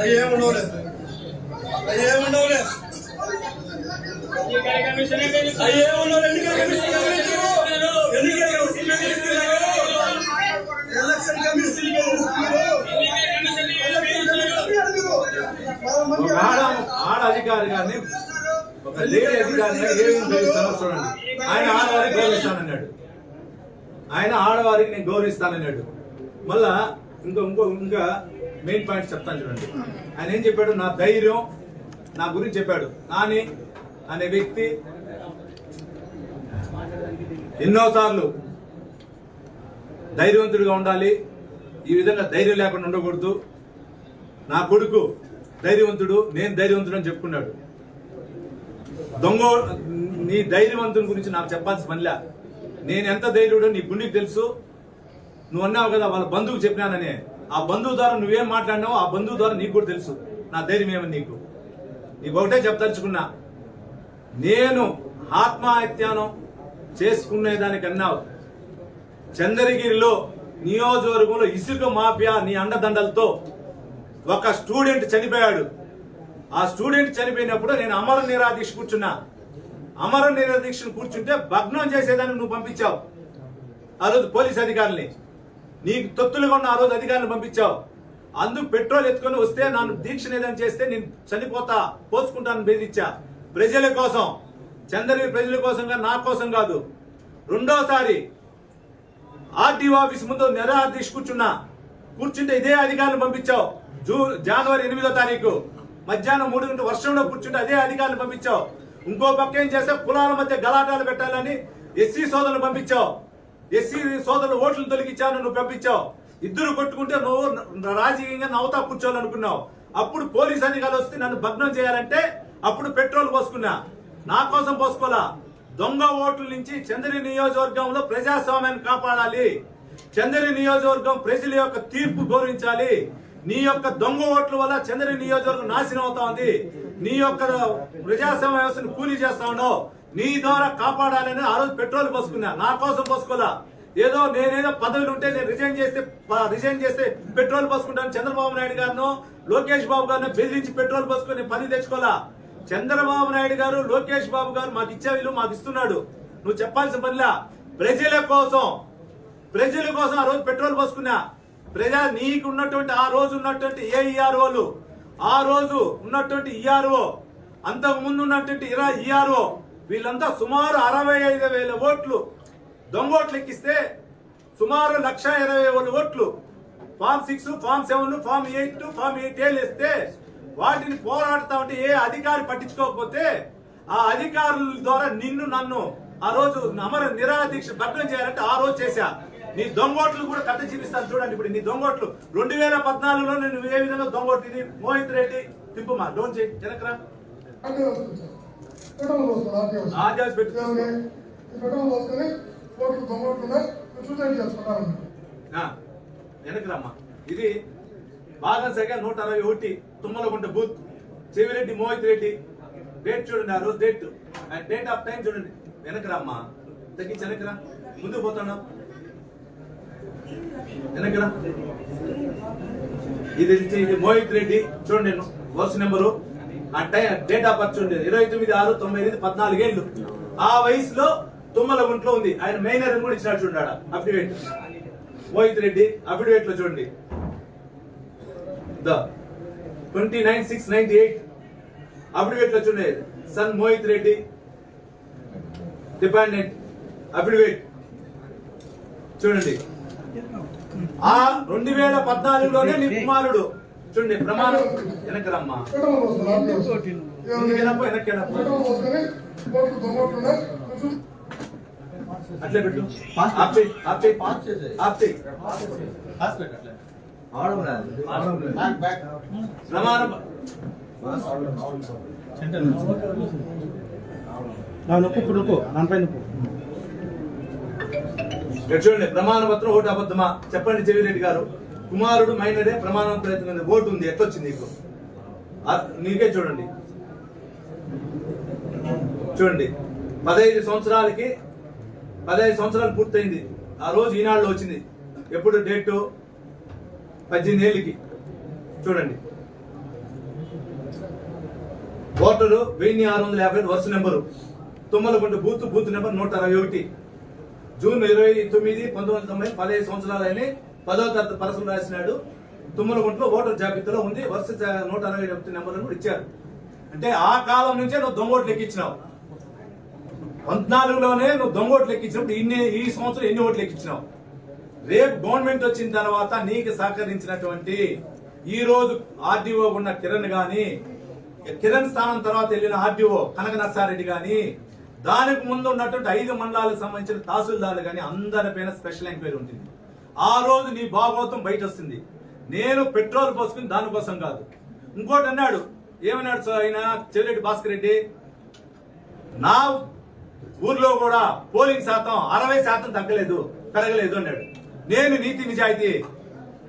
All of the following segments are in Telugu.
అయ్యేముండవులే అయ్యేముండవులే అయ్యేముండవు ఎన్నికల ఎన్నికల కమిషన్ ఎలక్షన్ కమిషన్ ఆడ ఆడ అధికారి గారిని ఒక లేడీ అధికారిని ఏమేమి గౌరవిస్తానో చూడండి. ఆయన ఆడవారికి గౌరవిస్తానన్నాడు. ఆయన ఆడవారికి నేను గౌరవిస్తానన్నాడు. మళ్ళా ఇంకా ఇంకో ఇంకా మెయిన్ పాయింట్ చెప్తాను చూడండి. ఆయన ఏం చెప్పాడు? నా ధైర్యం నా గురించి చెప్పాడు. నాని అనే వ్యక్తి ఎన్నోసార్లు ధైర్యవంతుడిగా ఉండాలి. ఈ విధంగా ధైర్యం లేకుండా ఉండకూడదు. నా కొడుకు ధైర్యవంతుడు నేను ధైర్యవంతుడు అని చెప్పుకున్నాడు. దొంగ నీ ధైర్యవంతుని గురించి నాకు చెప్పాల్సిన పనిలే. నేను ఎంత ధైర్యుడో నీ గుండెకి తెలుసు. నువ్వు అన్నావు కదా వాళ్ళ బంధువుకు చెప్పినానని. ఆ బంధువు ద్వారా నువ్వేం మాట్లాడినావో ఆ బంధువు ద్వారా నీకు కూడా తెలుసు. నా ధైర్యం ఏమని నీకు? నీకు ఒకటే చెప్తలుచుకున్నా నేను ఆత్మహత్యానం చేసుకునేదానికన్నావు. చంద్రగిరిలో నియోజకవర్గంలో ఇసుక మాఫియా నీ అండదండలతో ఒక స్టూడెంట్ చనిపోయాడు. ఆ స్టూడెంట్ చనిపోయినప్పుడు నేను అమర నిరాదీక్ష కూర్చున్నా. అమర నిరాదీక్షను కూర్చుంటే భగ్నం చేసేదానికి నువ్వు పంపించావు. ఆ రోజు పోలీస్ అధికారుల్ని. నీకు తొత్తులుగా ఉన్న ఆ రోజు అధికారులు పంపించావు. అందుకు పెట్రోల్ ఎత్తుకొని వస్తే నన్ను దీక్ష ఏదైనా చేస్తే నేను చనిపోతా పోసుకుంటాను బెదిరించా. ప్రజల కోసం చంద్రగిరి ప్రజల కోసం నా కోసం కాదు. రెండోసారి ఆర్టీఓ ఆఫీస్ ముందు నిరాదీక్ష కూర్చున్నా. కూర్చుంటే ఇదే అధికారులు పంపించావు. జూ జనవరి ఎనిమిదో తారీఖు. మధ్యాహ్నం మూడు గంటల వర్షంలో కూర్చుంటే అదే అధికారులు పంపించావు. ఇంకో పక్క ఏం చేస్తే కులాల మధ్య గలాటాలు పెట్టాలని ఎస్సీ సోదరులు పంపించావు. ఎస్సీ సోదరులు ఓట్లు తొలగించాను నువ్వు పంపించావు. ఇద్దరు కొట్టుకుంటే నువ్వు రాజకీయంగా నవ్వుతా కూర్చోవాలనుకున్నావు. అప్పుడు పోలీస్ అధికారులు వస్తే నన్ను భగ్నం చేయాలంటే అప్పుడు పెట్రోల్ పోసుకున్నా. నా కోసం పోసుకోలా దొంగ ఓట్ల నుంచి చంద్రి నియోజకవర్గంలో ప్రజాస్వామ్యాన్ని కాపాడాలి. చంద్రి నియోజకవర్గం ప్రజల యొక్క తీర్పు గౌరవించాలి. నీ యొక్క దొంగ ఓట్ల వల్ల చంద్రి నియోజకవర్గం నాశనం అవుతా ఉంది. నీ యొక్క ప్రజాస్వామ్య వ్యవస్థను కూలీ చేస్తా ఉన్నావు. నీ ద్వారా కాపాడాలని ఆ రోజు పెట్రోల్ పోసుకున్నా. నా కోసం పోసుకోదా ఏదో నేనేదో పదవులు ఉంటే నేను రిజైన్ చేస్తే రిజైన్ చేస్తే పెట్రోల్ పోసుకుంటాను. చంద్రబాబు నాయుడు గారిను లోకేష్ బాబు గారిని బెదిరించి పెట్రోల్ పోసుకుని పని తెచ్చుకోవాలా చంద్రబాబు నాయుడు గారు లోకేష్ బాబు గారు మాకు ఇచ్చే విలువ మాకు ఇస్తున్నాడు. నువ్వు చెప్పాల్సిన పనిలా. ప్రజల కోసం ప్రజల కోసం ఆ రోజు పెట్రోల్ పోసుకున్నా. ప్రజా నీకు ఉన్నటువంటి ఆ రోజు ఉన్నటువంటి ఏ ఈఆర్ఓలు ఆ రోజు ఉన్నటువంటి ఈఆర్ఓ అంతకు ముందు ఉన్నటువంటి ఇరా ఈఆర్ఓ వీళ్ళంతా సుమారు అరవై ఐదు వేల ఓట్లు దొంగోట్లు ఎక్కిస్తే సుమారు లక్ష ఇరవై వేల ఓట్లు. Form six form seven form eight form eight ఏళ్ళు ఇస్తే వాటిని పోరాడుతా ఉంటే ఏ అధికారి పట్టించుకోకపోతే ఆ అధికారుల ద్వారా నిన్ను నన్ను ఆ రోజు అమర నిరాదీక్ష భగ్నం చేయాలంటే ఆ రోజు చేశా. నీ దొంగోట్లు కూడా కథ చూపిస్తాను చూడండి ఇప్పుడు నీ దొంగోట్లు రెండు వేల పద్నాలుగులో నేను ఏ విధంగా దొంగోట్లు ఇది? మోహిత్ రెడ్డి తిప్పుమా? డోన్ చేయి వెనకరా పెట్రోల్ పోసుకొని సూసైడ్ ఇది బాగా సరిగా నూట అరవై ఒకటి తుమ్మలగుంట బూత్. చెవిరెడ్డి మోహిత్ రెడ్డి డేట్ చూడండి ఆ రోజు డేట్ ఆ డేట్ ఆఫ్ టైం చూడండి. వెనకరమ్మా తగ్గించి వెనకరా ముందు పోతాను. వెనకరా ఇది మోహిత్ రెడ్డి చూడండి వర్స్ నెంబరు. ఆ టైం డేట్ ఆఫ్ బర్త్ ఉండేది. ఇరవై తొమ్మిది ఆరు తొంభై ఎనిమిది పద్నాలుగేళ్ళు ఆ వయసులో తుమ్మల గుంట్లో ఉంది. ఆయన మైనర్ అని కూడా ఇచ్చినాడు చూడాడు అఫిడవిట్ మోహిత్ రెడ్డి అఫిడవిట్లో చూడండి. The. Twenty nine six ninety eight అఫిడవిట్లో చూడండి. Son Mohit Reddy. Dependent affidavit చూడండి. ఆ రెండు వేల పద్నాలుగులోనే నీ కుమారుడు. చూడండి ప్రమాణం వెనక్కి ఉన్నాయి సూ- అట్లే పెట్టు. ఆపే ఆపే. ఆపే. ప్రమాణం నొప్పు నొప్పు దానిపై నొప్పు ఇక్కడ చూడండి ప్రమాణ పత్రం ఓటు అబద్ధమా? చెప్పండి చెవిరెడ్డి గారు. కుమారుడు మైనరే ప్రమాణ ప్రయత్నం మీద ఓటు ఉంది. ఎట్లొచ్చింది నీకు? నీకే చూడండి. చూడండి. పదహైదు సంవత్సరాలకి పదహైదు సంవత్సరాలు పూర్తయింది. ఆ రోజు ఈనాడులో వచ్చింది. ఎప్పుడు డేటు? పద్దెనిమిది ఏళ్ళకి. చూడండి. ఓటరు వెయ్యి ఆరు వందల యాభై వరుస number. Tummalagunta booth booth number నూట అరవై ఒకటి. జూన్ ఇరవై తొమ్మిది పంతొమ్మిది వందల తొంభై పదహైదు సంవత్సరాలని పదవ తరగతి పరసలు రాసినాడు. తుమ్మలగుంటలో ఓటర్ జాబితాలో ఉంది. వరుస నూట అరవై ఒకటి నెంబర్లను కూడా ఇచ్చారు. అంటే ఆ కాలం నుంచే నువ్వు దొంగోట్లు లెక్కించినావు పద్నాలుగులోనే నువ్వు దొంగోట్లు లెక్కించినప్పుడు ఇన్ని ఈ సంవత్సరం ఎన్ని ఓట్లు లెక్కించినావు రేపు గవర్నమెంట్ వచ్చిన తర్వాత నీకు సహకరించినటువంటి ఈ రోజు ఆర్డీఓ ఉన్న కిరణ్ గాని కిరణ్ స్థానం తర్వాత వెళ్ళిన ఆర్డీఓ కనక నర్సారెడ్డి గాని దానికి ముందు ఉన్నటువంటి ఐదు మండలాలకు సంబంధించిన తహసీల్దార్లు కానీ అందరిపైన స్పెషల్ ఎంక్వైరీ ఉంటుంది. ఆ రోజు నీ భాగవతం బయట వస్తుంది నేను పెట్రోల్ పోసుకుని దానికోసం కాదు. ఇంకోటి అన్నాడు. ఏమన్నాడు సార్ ఆయన? చెవిరెడ్డి భాస్కర్ రెడ్డి? నా ఊర్లో కూడా పోలింగ్ శాతం అరవై శాతం తగ్గలేదు పెరగలేదు అన్నాడు. నేను నీతి నిజాయితీ.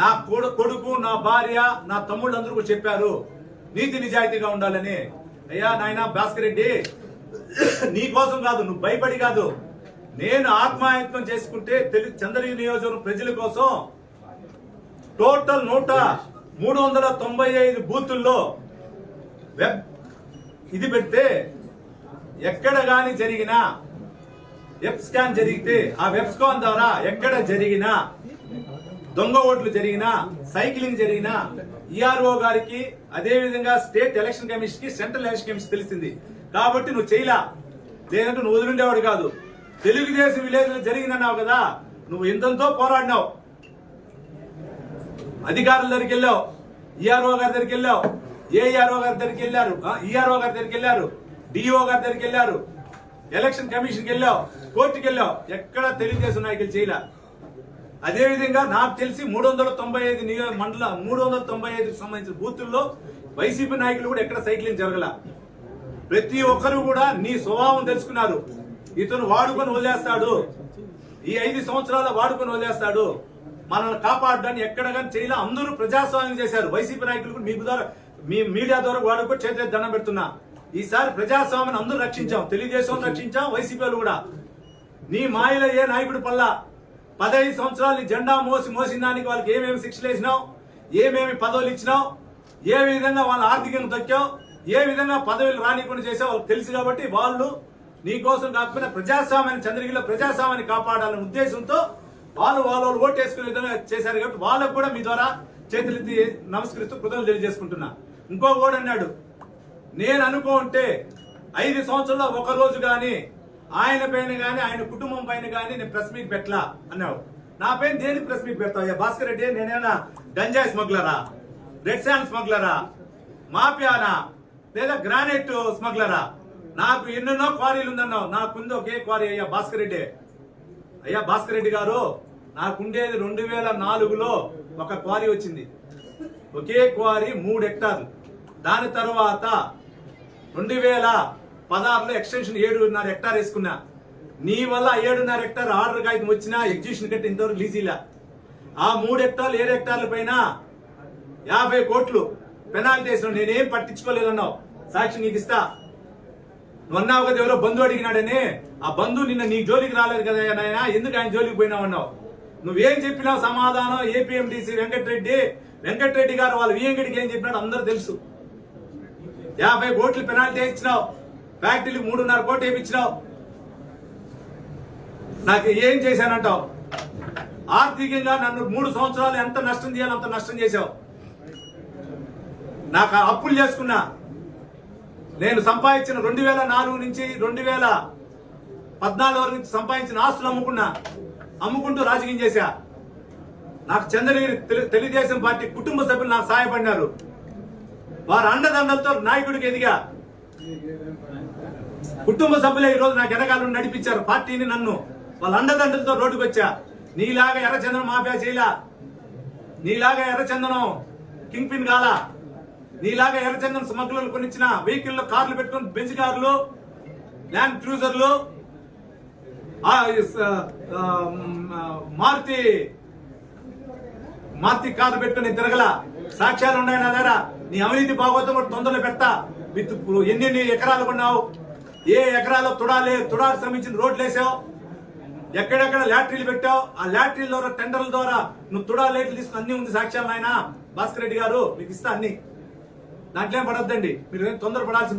నా కొడుకు నా భార్య నా తమ్ముళ్ళు అందరూ కూడా చెప్పారు నీతి నిజాయితీగా ఉండాలని. అయ్యా నాయన భాస్కర్ రెడ్డి నీ కోసం కాదు నువ్వు భయపడి కాదు. నేను ఆత్మాయత్నం చేసుకుంటే తెలుగు చంద్రగిరి నియోజకవర్గం ప్రజల కోసం టోటల్ నూట మూడు వందల తొంభై ఐదు బూతుల్లో వెబ్ ఇది పెడితే ఎక్కడ కానీ జరిగినా వెబ్ స్కాన్ జరిగితే ఆ వెబ్ స్కాన్ ద్వారా ఎక్కడ జరిగినా దొంగ ఓట్లు జరిగినా సైక్లింగ్ జరిగినా ఈఆర్ఓ గారికి అదేవిధంగా స్టేట్ ఎలక్షన్ కమిషన్కి సెంట్రల్ ఎలక్షన్ కమిషన్ తెలిసింది. కాబట్టి నువ్వు చేయలా. లేదంటే నువ్వు వదిలిండేవాడు కాదు. తెలుగుదేశం విలేజ్లో జరిగిందన్నావు కదా నువ్వు ఇంతంతో పోరాడినావు. అధికారుల దగ్గరికి వెళ్ళావు ఈఆర్ఓ గారి దగ్గరికి వెళ్ళావు ఏఆర్ఓ గారి దగ్గరికి వెళ్ళారు ఈఆర్ఓ గారి దగ్గరికి వెళ్ళారు డిఓ గారి దగ్గరికి వెళ్ళారు ఎలక్షన్ కమిషన్కి వెళ్ళావు కోర్టుకి వెళ్ళావు. ఎక్కడ తెలుగుదేశం నాయకులు చేయలే. అదేవిధంగా నాకు తెలిసి మూడు వందల తొంభై ఐదు నియో మండల మూడు వందల తొంభై ఐదుకు సంబంధించిన బూతుల్లో వైసీపీ నాయకులు కూడా ఎక్కడ సైక్లింగ్ జరగల. ప్రతి ఒక్కరు కూడా నీ స్వభావం తెలుసుకున్నారు. ఇతను వాడుకొని వదిలేస్తాడు. ఈ ఐదు సంవత్సరాల వాడుకొని వదిలేస్తాడు. మనల్ని కాపాడడానికి ఎక్కడ కానీ చేయలే. అందరూ ప్రజాస్వామ్యం చేశారు. వైసీపీ నాయకులు మీ మీకు ద్వారా మీ మీడియా ద్వారా వాడుకొని చేతి దండం పెడుతున్నా. ఈసారి ప్రజాస్వామ్యాన్ని అందరూ రక్షించాం. తెలుగుదేశం రక్షించాం. వైసీపీ కూడా. నీ మాయలో ఏ నాయకుడు పల్లా? పదహైదు సంవత్సరాలు నీ జెండా మోసి మోసిన దానికి వాళ్ళకి ఏమేమి శిక్షలు వేసినావు? ఏమేమి పదవులు ఇచ్చినావు? ఏ విధంగా వాళ్ళ ఆర్థికంగా దక్కావు? ఏ విధంగా పదవులు రానికుండా చేసావు వాళ్ళకి తెలుసు కాబట్టి వాళ్ళు నీ కోసం కాకపోయినా ప్రజాస్వామ్యాన్ని చంద్రగిరిలో ప్రజాస్వామ్యాన్ని కాపాడాలనే ఉద్దేశంతో వాళ్ళు వాళ్ళు ఓటు వేసుకునే విధంగా చేశారు కాబట్టి వాళ్ళకు కూడా మీ ద్వారా చేతులెత్తి నమస్కరిస్తూ కృతజ్ఞతలు తెలియజేసుకుంటున్నా. ఇంకో ఓడు అన్నాడు నేను అనుకుంటే ఐదు సంవత్సరాల్లో ఒక రోజు కానీ ఆయన పైన కానీ ఆయన కుటుంబం పైన కానీ నేను ప్రెస్ మీట్ పెట్టలా అన్నాడు నా పైన దేనికి ప్రెస్ మీట్ పెడతావు? అయ్యా భాస్కర్ రెడ్డి నేనేనా గంజాయి స్మగ్లరా? Red sand స్మగ్లరా? మాఫియానా? లేదా గ్రానైట్ స్మగ్లరా? నాకు ఎన్నెన్నో క్వారీలు ఉందన్నావు. నాకుంది ఒకే క్వారీ అయ్యా భాస్కర్ రెడ్డి. అయ్యా భాస్కర్ రెడ్డి గారు నాకుండేది రెండు వేల నాలుగులో ఒక క్వారీ వచ్చింది. ఒకే క్వారీ మూడు హెక్టార్లు. దాని తర్వాత రెండు వేల పదహారులో ఎక్స్టెన్షన్ ఏడున్నర హెక్టార్ వేసుకున్నా. నీ వల్ల ఏడున్నర హెక్టార్ ఆర్డర్ కాగితం వచ్చినా ఎగ్జిబిషన్ కట్టి ఇంతవరకు లీజీలా ఆ మూడు హెక్టార్లు ఏడు హెక్టార్ల పైన యాభై కోట్లు పెనాల్టీ వేసిన నేనేం పట్టించుకోలేదన్నావు. సాక్షి నీకు ఇస్తా. నువ్వు అన్నావు కదా ఎవరో బంధువు అడిగినాడని ఆ బంధువు నిన్న నీ జోలికి రాలేదు కదా నాయన ఎందుకు ఆయన జోలికి పోయినావు అన్నావు? నువ్వేం చెప్పినావు సమాధానం ఏపీఎండిసి వెంకటరెడ్డి వెంకటరెడ్డి గారు వాళ్ళ వియంగడికి ఏం చెప్పినాడు అందరూ తెలుసు. యాభై కోట్లు పెనాల్టీ ఇచ్చినావు ఫ్యాక్టరీకి మూడున్నర కోట్లు ఏమిచ్చినావు నాకు ఏం చేశానంటావు? ఆర్థికంగా నన్ను మూడు సంవత్సరాలు ఎంత నష్టం చేయాలో అంత నష్టం చేశావు. నాకు అప్పులు చేసుకున్నా. నేను సంపాదించిన రెండు వేల నాలుగు నుంచి రెండు వేల పద్నాలుగు వరకు నుంచి సంపాదించిన ఆస్తులు అమ్ముకున్నా అమ్ముకుంటూ రాజకీయం చేశా. నాకు చంద్రగిరి తెలు- తెలుగుదేశం పార్టీ కుటుంబ సభ్యులు నాకు సహాయపడినారు. వారి అండదండలతో నాయకుడికి ఎదిగా. కుటుంబ సభ్యులే ఈ రోజు నాకు ఎనకాలను నడిపించారు పార్టీని నన్ను. వాళ్ళ అండదండలతో రోడ్డుకు వచ్చా నీలాగా ఎర్రచందనం మాఫియా చేయలా. నీలాగా ఎర్రచందనం కింగ్ పిన్ కాలా నీలాగా ఎర్రచందన స్మగ్లర్లు కొనిచ్చిన వెహికల్లో కార్లు పెట్టుకుని బెంచ్ కార్లు ల్యాండ్ క్రూజర్లు మారుతి మారుతి కార్లు పెట్టుకుని తిరగల సాక్ష్యాలు ఉన్నాయి నా దగ్గర. నీ అవినీతి భాగవతం కూడా తొందరలో పెడతా. విత్ ఎన్ని ఎకరాలు కొన్నావు? ఏ ఎకరాలు తుడాలే తుడాలకు సంబంధించిన రోడ్లు వేసావు? ఎక్కడెక్కడ లాటరీలు పెట్టావు? ఆ లాటరీల ద్వారా టెండర్ల ద్వారా నువ్వు తుడా లేట్లు తీసుకుని అన్ని ఉంది సాక్ష్యాలు నాయన. భాస్కర్ రెడ్డి గారు మీకు ఇస్తా అన్ని. దాంట్లో ఏం పడద్దండి? మీరు ఏం తొందర పడాల్సిన